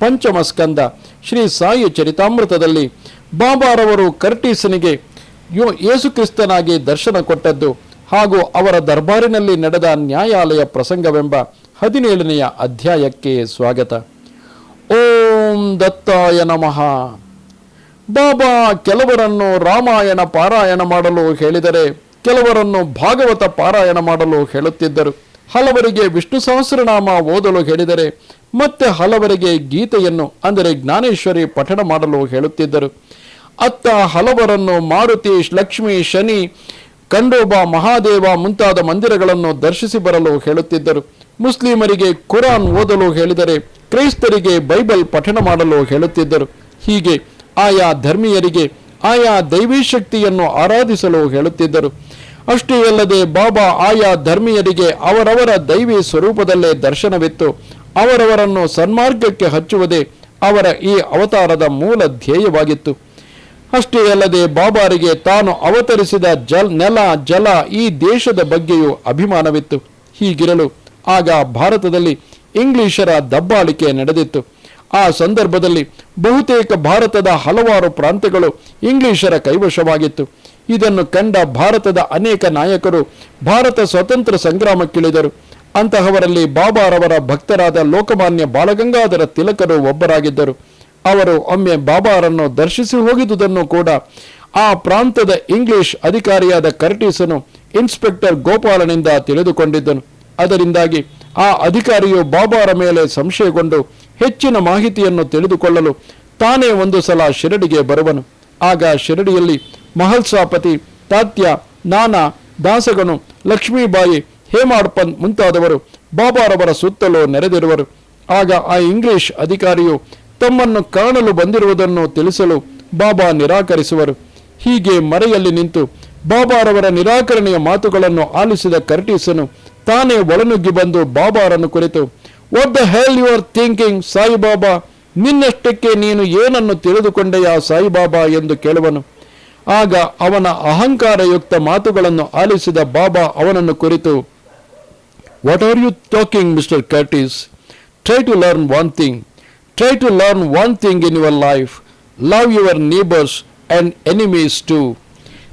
ಪಂಚಮ ಸ್ಕಂದ ಶ್ರೀ ಸಾಯಿ ಚರಿತಾಮೃತದಲ್ಲಿ ಬಾಬಾರವರು ಕರ್ಟೀಸನಿಗೆ ಯೇಸುಕ್ರಿಸ್ತನಾಗಿ ದರ್ಶನ ಕೊಟ್ಟದ್ದು ಹಾಗೂ ಅವರ ದರ್ಬಾರಿನಲ್ಲಿ ನಡೆದ ನ್ಯಾಯಾಲಯ ಪ್ರಸಂಗವೆಂಬ ಹದಿನೇಳನೆಯ ಅಧ್ಯಾಯಕ್ಕೆ ಸ್ವಾಗತ. ಓಂ ದತ್ತಾಯ ನಮಃ. ಬಾಬಾ ಕೆಲವರನ್ನು ರಾಮಾಯಣ ಪಾರಾಯಣ ಮಾಡಲು ಹೇಳಿದರೆ ಕೆಲವರನ್ನು ಭಾಗವತ ಪಾರಾಯಣ ಮಾಡಲು ಹೇಳುತ್ತಿದ್ದರು. ಹಲವರಿಗೆ ವಿಷ್ಣು ಸಹಸ್ರನಾಮ ಓದಲು ಹೇಳಿದರೆ ಮತ್ತೆ ಹಲವರಿಗೆ ಗೀತೆಯನ್ನು, ಅಂದರೆ ಜ್ಞಾನೇಶ್ವರಿ ಪಠಣ ಮಾಡಲು ಹೇಳುತ್ತಿದ್ದರು. ಅತ್ತ ಹಲವರನ್ನು ಮಾರುತಿ, ಲಕ್ಷ್ಮಿ, ಶನಿ ಕಂಡೋಬ ಮಹಾದೇವ ಮುಂತಾದ ಮಂದಿರಗಳನ್ನು ದರ್ಶಿಸಿ ಬರಲು ಹೇಳುತ್ತಿದ್ದರು. ಮುಸ್ಲಿಮರಿಗೆ ಕುರಾನ್ ಓದಲು ಹೇಳಿದರೆ ಕ್ರೈಸ್ತರಿಗೆ ಬೈಬಲ್ ಪಠಣ ಮಾಡಲು ಹೇಳುತ್ತಿದ್ದರು. ಹೀಗೆ ಆಯಾ ಧರ್ಮೀಯರಿಗೆ ಆಯಾ ದೈವೀ ಶಕ್ತಿಯನ್ನು ಆರಾಧಿಸಲು ಹೇಳುತ್ತಿದ್ದರು. ಅಷ್ಟೇ ಅಲ್ಲದೆ ಬಾಬಾ ಆಯಾ ಧರ್ಮೀಯರಿಗೆ ಅವರವರ ದೈವಿ ಸ್ವರೂಪದಲ್ಲೇ ದರ್ಶನವಿತ್ತು. ಅವರವರನ್ನು ಸನ್ಮಾರ್ಗಕ್ಕೆ ಹಚ್ಚುವುದೇ ಅವರ ಈ ಅವತಾರದ ಮೂಲ ಧ್ಯೇಯವಾಗಿತ್ತು. ಅಷ್ಟೇ ಅಲ್ಲದೆ ಬಾಬಾರಿಗೆ ತಾನು ಅವತರಿಸಿದ ಜಲ್ ನೆಲ, ಜಲ ಈ ದೇಶದ ಬಗ್ಗೆಯೂ ಅಭಿಮಾನವಿತ್ತು. ಹೀಗಿರಲು ಆಗ ಭಾರತದಲ್ಲಿ ಇಂಗ್ಲಿಷರ ದಬ್ಬಾಳಿಕೆ ನಡೆದಿತ್ತು. ಆ ಸಂದರ್ಭದಲ್ಲಿ ಬಹುತೇಕ ಭಾರತದ ಹಲವಾರು ಪ್ರಾಂತ್ಯಗಳು ಇಂಗ್ಲಿಷರ ಕೈವಶವಾಗಿತ್ತು. ಇದನ್ನು ಕಂಡ ಭಾರತದ ಅನೇಕ ನಾಯಕರು ಭಾರತ ಸ್ವತಂತ್ರ ಸಂಗ್ರಾಮಕ್ಕಿಳಿದರು. ಅಂತಹವರಲ್ಲಿ ಬಾಬಾರವರ ಭಕ್ತರಾದ ಲೋಕಮಾನ್ಯ ಬಾಲಗಂಗಾಧರ ತಿಲಕರು ಒಬ್ಬರಾಗಿದ್ದರು. ಅವರು ಒಮ್ಮೆ ಬಾಬಾರನ್ನು ದರ್ಶಿಸಿ ಹೋಗಿದ್ದುದನ್ನು ಕೂಡ ಆ ಪ್ರಾಂತದ ಇಂಗ್ಲಿಷ್ ಅಧಿಕಾರಿಯಾದ ಕರ್ಟೀಸನು ಇನ್ಸ್ಪೆಕ್ಟರ್ ಗೋಪಾಲನಿಂದ ತಿಳಿದುಕೊಂಡಿದ್ದನು. ಅದರಿಂದಾಗಿ ಆ ಅಧಿಕಾರಿಯು ಬಾಬಾರ ಮೇಲೆ ಸಂಶಯಗೊಂಡು ಹೆಚ್ಚಿನ ಮಾಹಿತಿಯನ್ನು ತಿಳಿದುಕೊಳ್ಳಲು ತಾನೇ ಒಂದು ಸಲ ಶಿರಡಿಗೆ ಬರುವನು. ಆಗ ಶಿರಡಿಯಲ್ಲಿ ಮಹಲ್ಸಾಪತಿ, ತಾತ್ಯ, ನಾನಾ, ದಾಸಗನು, ಲಕ್ಷ್ಮೀಬಾಯಿ ಹೇಮಾಡ್ಪಂತ್ ಮುಂತಾದವರು ಬಾಬಾರವರ ಸುತ್ತಲೂ ನೆರೆದಿರುವರು. ಆಗ ಆ ಇಂಗ್ಲಿಷ್ ಅಧಿಕಾರಿಯು ತಮ್ಮನ್ನು ಕಾಣಲು ಬಂದಿರುವುದನ್ನು ತಿಳಿಸಲು ಬಾಬಾ ನಿರಾಕರಿಸುವರು. ಹೀಗೆ ಮರೆಯಲ್ಲಿ ನಿಂತು ಬಾಬಾರವರ ನಿರಾಕರಣೆಯ ಮಾತುಗಳನ್ನು ಆಲಿಸಿದ ಕರ್ಟೀಸನು ತಾನೇ ಒಳನುಗ್ಗಿ ಬಂದು ಬಾಬಾರನ್ನು ಕುರಿತು what the hell you are thinking Saibaba? ನಿನ್ನಷ್ಟಕ್ಕೆ ನೀನು ಏನನ್ನು ತಿಳಿದುಕೊಂಡೆಯಾ ಸಾಯಿಬಾಬಾ? ಎಂದು ಕೇಳುವನು. ಆಗ ಅವನ ಅಹಂಕಾರಯುಕ್ತ ಮಾತುಗಳನ್ನು ಆಲಿಸಿದ ಬಾಬಾ ಅವನನ್ನು ಕುರಿತು What are you talking, Mr. Curtis? Try to learn one thing. Try to learn one thing in your life. Love your neighbors and enemies too.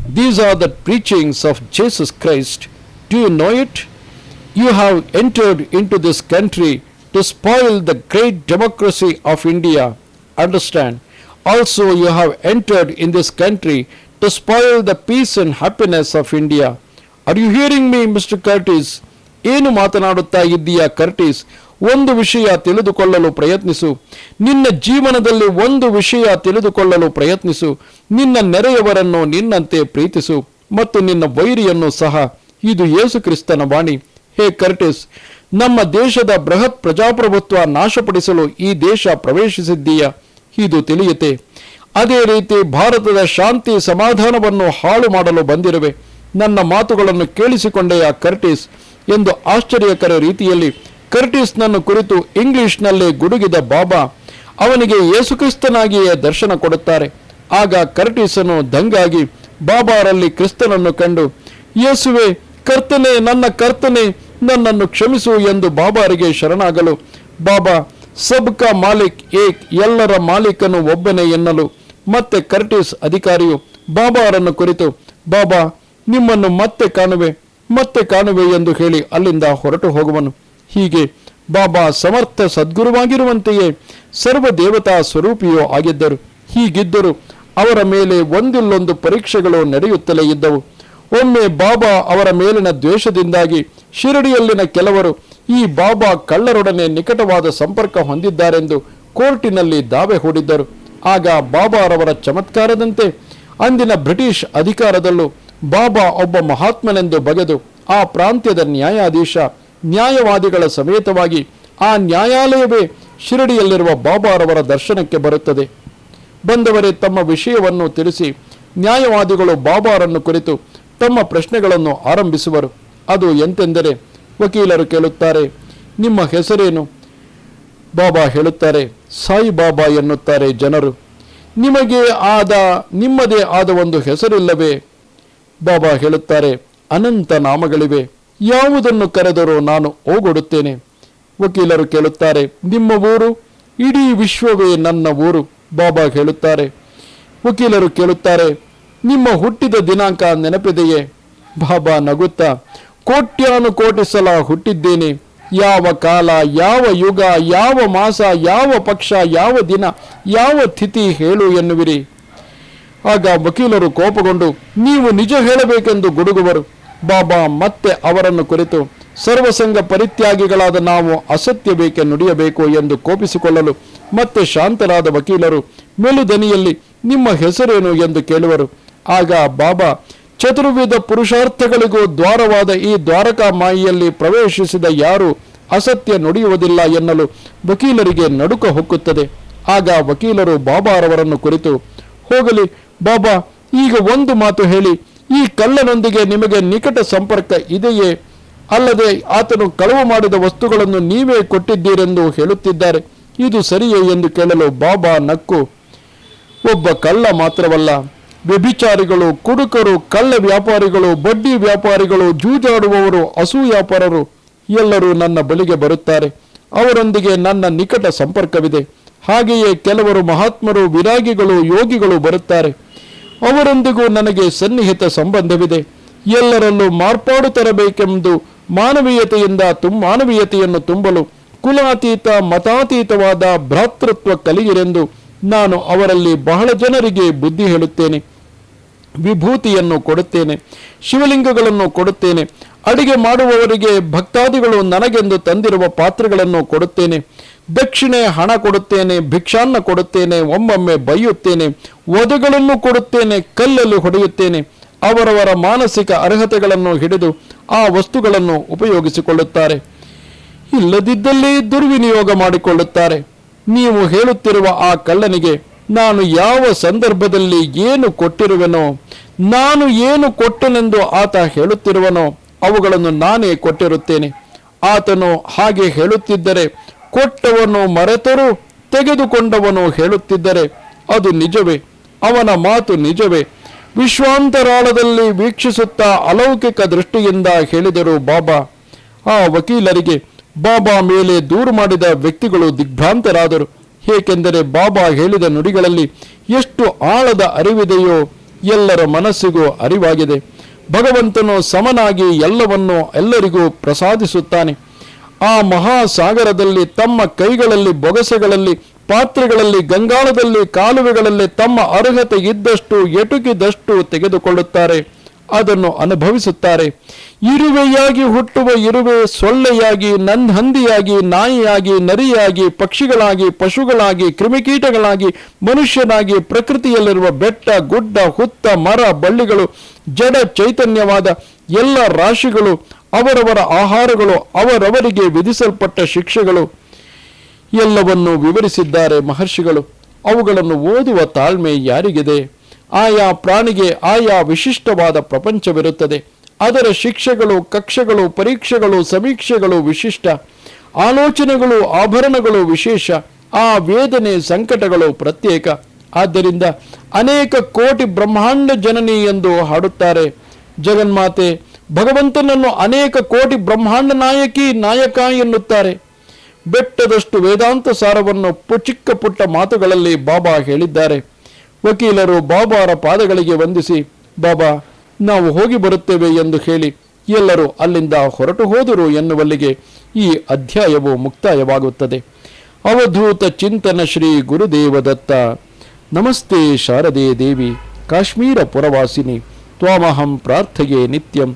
These are the preachings of Jesus Christ. Do you know it? You have entered into this country to spoil the great democracy of India. Understand? Also, you have entered in this country to spoil the peace and happiness of India. Are you hearing me, Mr. Curtis? ಏನು ಮಾತನಾಡುತ್ತಾ ಇದ್ದೀಯಾ Curtis? ಒಂದು ವಿಷಯ ತಿಳಿದುಕೊಳ್ಳಲು ಪ್ರಯತ್ನಿಸು. ನಿನ್ನ ಜೀವನದಲ್ಲಿ ಒಂದು ವಿಷಯ ತಿಳಿದುಕೊಳ್ಳಲು ಪ್ರಯತ್ನಿಸು. ನಿನ್ನ ನೆರೆಯವರನ್ನು ನಿನ್ನಂತೆ ಪ್ರೀತಿಸು ಮತ್ತು ನಿನ್ನ ವೈರಿಯನ್ನು ಸಹ. ಇದು ಯೇಸು ಕ್ರಿಸ್ತನ ವಾಣಿ. ಹೇ ಕರ್ಟಿಸ್, ನಮ್ಮ ದೇಶದ ಬೃಹತ್ ಪ್ರಜಾಪ್ರಭುತ್ವ ನಾಶಪಡಿಸಲು ಈ ದೇಶ ಪ್ರವೇಶಿಸಿದ್ದೀಯ? ಇದು ತಿಳಿಯುತ್ತೆ. ಅದೇ ರೀತಿ ಭಾರತದ ಶಾಂತಿ ಸಮಾಧಾನವನ್ನು ಹಾಳು ಮಾಡಲು ಬಂದಿರುವೆ. ನನ್ನ ಮಾತುಗಳನ್ನು ಕೇಳಿಸಿಕೊಂಡೆಯ ಕರ್ಟಿಸ್? ಎಂದು ಆಶ್ಚರ್ಯಕರ ರೀತಿಯಲ್ಲಿ ಕರ್ಟಿಸ್ನನ್ನು ಕುರಿತು ಇಂಗ್ಲಿಷ್ನಲ್ಲಿ ಗುಡುಗಿದ ಬಾಬಾ ಅವನಿಗೆ ಯೇಸುಕ್ರಿಸ್ತನಾಗಿಯೇ ದರ್ಶನ ಕೊಡುತ್ತಾರೆ. ಆಗ ಕರ್ಟಿಸನು ದಂಗಾಗಿ ಬಾಬಾರಲ್ಲಿ ಕ್ರಿಸ್ತನನ್ನು ಕಂಡು, ಯೇಸುವೆ, ಕರ್ತನೆ, ನನ್ನ ಕರ್ತನೆ, ನನ್ನನ್ನು ಕ್ಷಮಿಸು ಎಂದು ಬಾಬಾರಿಗೆ ಶರಣಾಗಲು, ಬಾಬಾ, ಸಬ್ಕಾ ಮಾಲಿಕ್ ಏಕ್, ಎಲ್ಲರ ಮಾಲೀಕನು ಒಬ್ಬನೇ ಎನ್ನಲು ಮತ್ತೆ ಕರ್ಟಿಸ್ ಅಧಿಕಾರಿಯು ಬಾಬಾರನ್ನು ಕುರಿತು, ಬಾಬಾ, ನಿಮ್ಮನ್ನು ಮತ್ತೆ ಕಾಣುವೆ ಮತ್ತೆ ಕಾಣುವೆ ಎಂದು ಹೇಳಿ ಅಲ್ಲಿಂದ ಹೊರಟು ಹೋಗುವನು. ಹೀಗೆ ಬಾಬಾ ಸಮರ್ಥ ಸದ್ಗುರುವಾಗಿರುವಂತೆಯೇ ಸರ್ವ ದೇವತಾ ಸ್ವರೂಪಿಯೂ ಆಗಿದ್ದರು. ಹೀಗಿದ್ದರು ಅವರ ಮೇಲೆ ಒಂದಿಲ್ಲೊಂದು ಪರೀಕ್ಷೆಗಳು ನಡೆಯುತ್ತಲೇ ಇದ್ದವು. ಒಮ್ಮೆ ಬಾಬಾ ಅವರ ಮೇಲಿನ ದ್ವೇಷದಿಂದಾಗಿ ಶಿರಡಿಯಲ್ಲಿನ ಕೆಲವರು ಈ ಬಾಬಾ ಕಳ್ಳರೊಡನೆ ನಿಕಟವಾದ ಸಂಪರ್ಕ ಹೊಂದಿದ್ದಾರೆಂದು ಕೋರ್ಟಿನಲ್ಲಿ ದಾವೆ ಹೂಡಿದ್ದರು. ಆಗ ಬಾಬಾರವರ ಚಮತ್ಕಾರದಂತೆ ಅಂದಿನ ಬ್ರಿಟಿಷ್ ಅಧಿಕಾರದಲ್ಲೂ ಬಾಬಾ ಒಬ್ಬ ಮಹಾತ್ಮನೆಂದು ಬಗೆದು ಆ ಪ್ರಾಂತ್ಯದ ನ್ಯಾಯಾಧೀಶ, ನ್ಯಾಯವಾದಿಗಳ ಸಮೇತವಾಗಿ ಆ ನ್ಯಾಯಾಲಯವೇ ಶಿರಡಿಯಲ್ಲಿರುವ ಬಾಬಾರವರ ದರ್ಶನಕ್ಕೆ ಬರುತ್ತದೆ. ಬಂದವರೇ, ತಮ್ಮ ವಿಷಯವನ್ನು ತಿಳಿಸಿ ನ್ಯಾಯವಾದಿಗಳು ಬಾಬಾರನ್ನು ಕುರಿತು ತಮ್ಮ ಪ್ರಶ್ನೆಗಳನ್ನು ಆರಂಭಿಸುವರು. ಅದು ಎಂತೆಂದರೆ ವಕೀಲರು ಕೇಳುತ್ತಾರೆ, ನಿಮ್ಮ ಹೆಸರೇನು? ಬಾಬಾ ಹೇಳುತ್ತಾರೆ, ಸಾಯಿ ಬಾಬಾ ಎನ್ನುತ್ತಾರೆ ಜನರು. ನಿಮಗೆ ಆದ, ನಿಮ್ಮದೇ ಆದ ಒಂದು ಹೆಸರಿಲ್ಲವೇ? ಬಾಬಾ ಹೇಳುತ್ತಾರೆ, ಅನಂತ ನಾಮಗಳಿವೆ, ಯಾವುದನ್ನು ಕರೆದರೂ ನಾನು ಓಗೊಡುತ್ತೇನೆ ವಕೀಲರು ಕೇಳುತ್ತಾರೆ, ನಿಮ್ಮ ಊರು? ಇಡೀ ವಿಶ್ವವೇ ನನ್ನ ಊರು, ಬಾಬಾ ಹೇಳುತ್ತಾರೆ. ವಕೀಲರು ಕೇಳುತ್ತಾರೆ, ನಿಮ್ಮ ಹುಟ್ಟಿದ ದಿನಾಂಕ ನೆನಪಿದೆಯೇ? ಬಾಬಾ ನಗುತ್ತಾ ಕೋಟ್ಯಾನು ಕೋಟಿ ಸಲ ಹುಟ್ಟಿದ್ದೇನೆ. ಯಾವ ಕಾಲ, ಯಾವ ಯುಗ, ಯಾವ ಮಾಸ, ಯಾವ ಪಕ್ಷ, ಯಾವ ದಿನ, ಯಾವ ತಿಥಿ ಹೇಳು ಎನ್ನುವಿರಿ. ಆಗ ವಕೀಲರು ಕೋಪಗೊಂಡು, ನೀವು ನಿಜ ಹೇಳಬೇಕೆಂದು ಗುಡುಗುವರು. ಬಾಬಾ ಮತ್ತೆ ಅವರನ್ನು ಕುರಿತು ಸರ್ವಸಂಗ ಪರಿತ್ಯಾಗಿಗಳಾದ ನಾವು ಅಸತ್ಯ ಬೇಕೆ ನುಡಿಯಬೇಕು ಎಂದು ಕೋಪಿಸಿಕೊಳ್ಳಲು ಮತ್ತೆ ಶಾಂತರಾದ ವಕೀಲರು ಮೆಲುದನಿಯಲ್ಲಿ ನಿಮ್ಮ ಹೆಸರೇನು ಎಂದು ಕೇಳುವರು. ಆಗ ಬಾಬಾ, ಚತುರ್ವಿಧ ಪುರುಷಾರ್ಥಗಳಿಗೂ ದ್ವಾರವಾದ ಈ ದ್ವಾರಕಾ ಮಾಯಿಯಲ್ಲಿ ಪ್ರವೇಶಿಸಿದ ಯಾರು ಅಸತ್ಯ ನುಡಿಯುವುದಿಲ್ಲ ಎನ್ನಲು ವಕೀಲರಿಗೆ ನಡುಕ ಹೊಕ್ಕುತ್ತದೆ. ಆಗ ವಕೀಲರು ಬಾಬಾರವರನ್ನು ಕುರಿತು, ಹೋಗಲಿ ಬಾಬಾ, ಈಗ ಒಂದು ಮಾತು ಹೇಳಿ. ಈ ಕಳ್ಳನೊಂದಿಗೆ ನಿಮಗೆ ನಿಕಟ ಸಂಪರ್ಕ ಇದೆಯೇ? ಅಲ್ಲದೆ ಆತನು ಕಳವು ಮಾಡಿದ ವಸ್ತುಗಳನ್ನು ನೀವೇ ಕೊಟ್ಟಿದ್ದೀರೆಂದು ಹೇಳುತ್ತಿದ್ದಾರೆ. ಇದು ಸರಿಯೇ ಎಂದು ಕೇಳಲು ಬಾಬಾ ನಕ್ಕು. ಒಬ್ಬ ಕಳ್ಳ ಮಾತ್ರವಲ್ಲ, ವ್ಯಭಿಚಾರಿಗಳು, ಕುಡುಕರು, ಕಳ್ಳ ವ್ಯಾಪಾರಿಗಳು, ಬಡ್ಡಿ ವ್ಯಾಪಾರಿಗಳು, ಜೂಜಾಡುವವರು ಅಸೂಯಾಪರರು ಎಲ್ಲರೂ ನನ್ನ ಬಳಿಗೆ ಬರುತ್ತಾರೆ. ಅವರೊಂದಿಗೆ ನನ್ನ ನಿಕಟ ಸಂಪರ್ಕವಿದೆ. ಹಾಗೆಯೇ ಕೆಲವರು ಮಹಾತ್ಮರು, ವಿರಾಗಿಗಳು, ಯೋಗಿಗಳು ಬರುತ್ತಾರೆ. ಅವರೊಂದಿಗೂ ನನಗೆ ಸನ್ನಿಹಿತ ಸಂಬಂಧವಿದೆ. ಎಲ್ಲರಲ್ಲೂ ಮಾರ್ಪಾಡು ತರಬೇಕೆಂದು ಮಾನವೀಯತೆಯಿಂದ ತುಂ ಮಾನವೀಯತೆಯನ್ನು ತುಂಬಲು ಕುಲಾತೀತ, ಮತಾತೀತವಾದ ಭ್ರಾತೃತ್ವ ಕಲಿಯಿರೆಂದು ನಾನು ಅವರಲ್ಲಿ ಬಹಳ ಜನರಿಗೆ ಬುದ್ಧಿ ಹೇಳುತ್ತೇನೆ. ವಿಭೂತಿಯನ್ನು ಕೊಡುತ್ತೇನೆ, ಶಿವಲಿಂಗಗಳನ್ನು ಕೊಡುತ್ತೇನೆ, ಅಡಿಗೆ ಮಾಡುವವರಿಗೆ ಭಕ್ತಾದಿಗಳು ನನಗೆಂದು ತಂದಿರುವ ಪಾತ್ರೆಗಳನ್ನು ಕೊಡುತ್ತೇನೆ. ದಕ್ಷಿಣೆ ಹಣ ಕೊಡುತ್ತೇನೆ, ಭಿಕ್ಷಾನ್ನ ಕೊಡುತ್ತೇನೆ, ಒಮ್ಮೊಮ್ಮೆ ಬೈಯುತ್ತೇನೆ, ವಧುಗಳನ್ನು ಕೊಡುತ್ತೇನೆ, ಕಲ್ಲಲ್ಲಿ ಹೊಡೆಯುತ್ತೇನೆ. ಅವರವರ ಮಾನಸಿಕ ಅರ್ಹತೆಗಳನ್ನು ಹಿಡಿದು ಆ ವಸ್ತುಗಳನ್ನು ಉಪಯೋಗಿಸಿಕೊಳ್ಳುತ್ತಾರೆ. ಇಲ್ಲದಿದ್ದಲ್ಲಿ ದುರ್ವಿನಿಯೋಗ ಮಾಡಿಕೊಳ್ಳುತ್ತಾರೆ. ನೀವು ಹೇಳುತ್ತಿರುವ ಆ ಕಳ್ಳನಿಗೆ, ನಾನು ಯಾವ ಸಂದರ್ಭದಲ್ಲಿ ಏನು ಕೊಟ್ಟಿರುವೆನೋ, ನಾನು ಏನು ಕೊಟ್ಟನೆಂದು ಆತ ಹೇಳುತ್ತಿರುವನೋ, ಅವುಗಳನ್ನು ನಾನೇ ಕೊಟ್ಟಿರುತ್ತೇನೆ. ಆತನು ಹಾಗೆ ಹೇಳುತ್ತಿದ್ದರೆ ಕೊಟ್ಟವನು ಮರೆತರೂ, ತೆಗೆದುಕೊಂಡವನು ಹೇಳುತ್ತಿದ್ದರೆ, ಅದು ನಿಜವೇ, ಅವನ ಮಾತು ನಿಜವೇ. ವಿಶ್ವಾಂತರಾಳದಲ್ಲಿ ವೀಕ್ಷಿಸುತ್ತಾ ಅಲೌಕಿಕ ದೃಷ್ಟಿಯಿಂದ ಹೇಳಿದರು ಬಾಬಾ. ಆ ವಕೀಲರಿಗೆ ಬಾಬಾ ಮೇಲೆ ದೂರು ಮಾಡಿದ ವ್ಯಕ್ತಿಗಳು ದಿಗ್ಭ್ರಾಂತರಾದರು. ಏಕೆಂದರೆ ಬಾಬಾ ಹೇಳಿದ ನುಡಿಗಳಲ್ಲಿ ಎಷ್ಟು ಆಳದ ಅರಿವಿದೆಯೋ ಎಲ್ಲರ ಮನಸ್ಸಿಗೂ ಅರಿವಾಗಿದೆ. ಭಗವಂತನು ಸಮನಾಗಿ ಎಲ್ಲವನ್ನೂ ಎಲ್ಲರಿಗೂ ಪ್ರಸಾದಿಸುತ್ತಾನೆ. ಆ ಮಹಾಸಾಗರದಲ್ಲಿ, ತಮ್ಮ ಕೈಗಳಲ್ಲಿ, ಬೊಗಸೆಗಳಲ್ಲಿ, ಪಾತ್ರೆಗಳಲ್ಲಿ, ಗಂಗಾಳದಲ್ಲಿ, ಕಾಲುವೆಗಳಲ್ಲಿ ತಮ್ಮ ಅರ್ಹತೆ ಇದ್ದಷ್ಟು, ಎಟುಕಿದಷ್ಟು ತೆಗೆದುಕೊಳ್ಳುತ್ತಾರೆ, ಅದನ್ನು ಅನುಭವಿಸುತ್ತಾರೆ. ಇರುವೆಯಾಗಿ ಹುಟ್ಟುವ ಇರುವೆ, ಸೊಳ್ಳೆಯಾಗಿ, ನನ್ಹಂದಿಯಾಗಿ, ನಾಯಿಯಾಗಿ, ನರಿಯಾಗಿ, ಪಕ್ಷಿಗಳಾಗಿ, ಪಶುಗಳಾಗಿ, ಕ್ರಿಮಿಕೀಟಗಳಾಗಿ, ಮನುಷ್ಯನಾಗಿ, ಪ್ರಕೃತಿಯಲ್ಲಿರುವ ಬೆಟ್ಟ, ಗುಡ್ಡ, ಹುತ್ತ, ಮರ, ಬಳ್ಳಿಗಳು, ಜಡ ಚೈತನ್ಯವಾದ ಎಲ್ಲ ರಾಶಿಗಳು ಅವರವರ ಆಹಾರಗಳು ಅವರವರಿಗೆ ವಿಧಿಸಲ್ಪಟ್ಟ ಶಿಕ್ಷೆಗಳು ಎಲ್ಲವನ್ನು ವಿವರಿಸಿದ್ದಾರೆ ಮಹರ್ಷಿಗಳು. ಅವುಗಳನ್ನು ಓದುವ ತಾಳ್ಮೆ ಯಾರಿಗಿದೆ? ಆಯಾ ಪ್ರಾಣಿಗೆ ಆಯಾ ವಿಶಿಷ್ಟವಾದ ಪ್ರಪಂಚವಿರುತ್ತದೆ. ಅದರ ಶಿಕ್ಷೆಗಳು, ಕಕ್ಷೆಗಳು, ಪರೀಕ್ಷೆಗಳು, ಸಮೀಕ್ಷೆಗಳು ವಿಶಿಷ್ಟ. ಆಲೋಚನೆಗಳು, ಆಭರಣಗಳು ವಿಶೇಷ. ಆ ವೇದನೆ ಸಂಕಟಗಳು ಪ್ರತ್ಯೇಕ. ಆದ್ದರಿಂದ ಅನೇಕ ಕೋಟಿ ಬ್ರಹ್ಮಾಂಡ ಜನನಿ ಎಂದು ಹಾಡುತ್ತಾರೆ. ಜಗನ್ಮಾತೆ ಭಗವಂತನನ್ನು ಅನೇಕ ಕೋಟಿ ಬ್ರಹ್ಮಾಂಡ ನಾಯಕಿ ನಾಯಕ ಎನ್ನುತ್ತಾರೆ. ಬೆಟ್ಟದಷ್ಟು ವೇದಾಂತ ಸಾರವನ್ನು ಚಿಕ್ಕ ಪುಟ್ಟ ಮಾತುಗಳಲ್ಲಿ ಬಾಬಾ ಹೇಳಿದ್ದಾರೆ. ವಕೀಲರು ಬಾಬಾರ ಪಾದಗಳಿಗೆ ವಂದಿಸಿ, ಬಾಬಾ, ನಾವು ಹೋಗಿ ಬರುತ್ತೇವೆ ಎಂದು ಹೇಳಿ, ಎಲ್ಲರೂ ಅಲ್ಲಿಂದ ಹೊರಟು ಹೋದರು ಎನ್ನುವಲ್ಲಿಗೆ ಈ ಅಧ್ಯಾಯವು ಮುಕ್ತಾಯವಾಗುತ್ತದೆ. ಅವಧೂತ ಚಿಂತನ ಶ್ರೀ ಗುರುದೇವದತ್ತ. ನಮಸ್ತೆ ಶಾರದೆ ದೇವಿ, ಕಾಶ್ಮೀರ ಪುರವಾಸಿನಿ, ತ್ವಾಮಹಂ ಪ್ರಾರ್ಥೆಯೇ ನಿತ್ಯಂ.